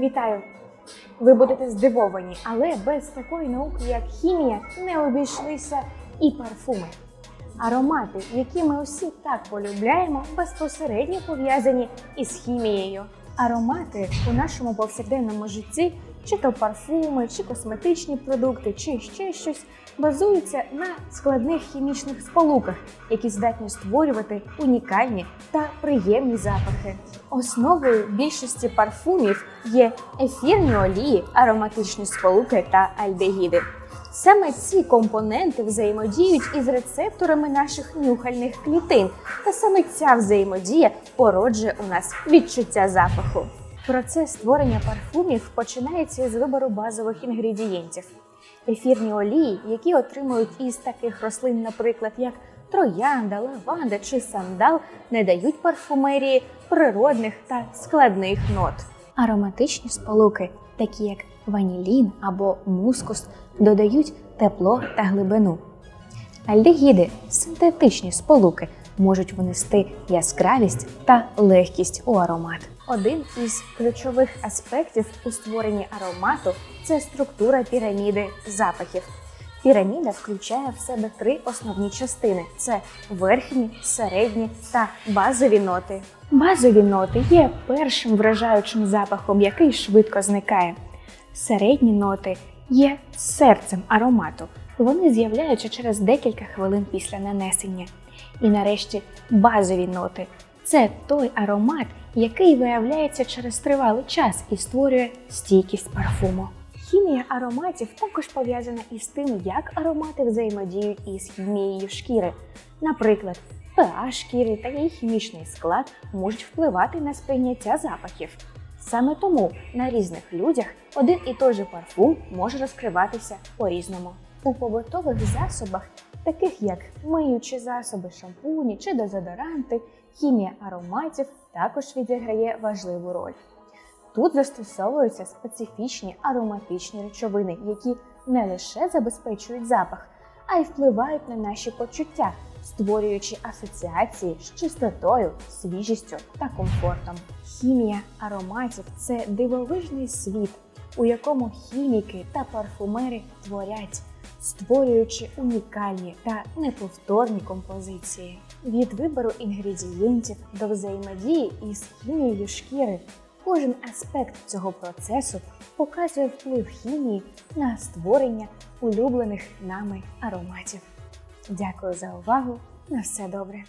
Вітаю! Ви будете здивовані, але без такої науки, як хімія, не обійшлися і парфуми. Аромати, які ми усі так полюбляємо, безпосередньо пов'язані із хімією. Аромати у нашому повсякденному житті, чи то парфуми, чи косметичні продукти, чи ще щось, базуються на складних хімічних сполуках, які здатні створювати унікальні та приємні запахи. Основою більшості парфумів є ефірні олії, ароматичні сполуки та альдегіди. Саме ці компоненти взаємодіють із рецепторами наших нюхальних клітин, та саме ця взаємодія породжує у нас відчуття запаху. Процес створення парфумів починається із вибору базових інгредієнтів. Ефірні олії, які отримують із таких рослин, наприклад, як троянда, лаванда чи сандал, не дають парфумерії природних та складних нот. Ароматичні сполуки, такі як ванілін або мускус, додають тепло та глибину. Альдегіди синтетичні сполуки можуть внести яскравість та легкість у аромат. Один із ключових аспектів у створенні аромату це структура піраміди запахів. Піраміда включає в себе три основні частини: це верхні, середні та базові ноти. Базові ноти є першим вражаючим запахом, який швидко зникає. Середні ноти є серцем аромату. Вони з'являються через декілька хвилин після нанесення. І нарешті базові ноти це той аромат, який виявляється через тривалий час і створює стійкість парфуму. Хімія ароматів також пов'язана із тим, як аромати взаємодіють із хімією шкіри. Наприклад, pH шкіри та її хімічний склад можуть впливати на сприйняття запахів. Саме тому на різних людях один і той же парфум може розкриватися по-різному. У побутових засобах, таких як миючі засоби, шампуні чи дезодоранти, хімія ароматів також відіграє важливу роль. Тут застосовуються специфічні ароматичні речовини, які не лише забезпечують запах, а й впливають на наші почуття, створюючи асоціації з чистотою, свіжістю та комфортом. Хімія ароматів це дивовижний світ, у якому хіміки та парфумери творять, створюючи унікальні та неповторні композиції. Від вибору інгредієнтів до взаємодії із хімією шкіри. Кожен аспект цього процесу показує вплив хімії на створення улюблених нами ароматів. Дякую за увагу. На все добре.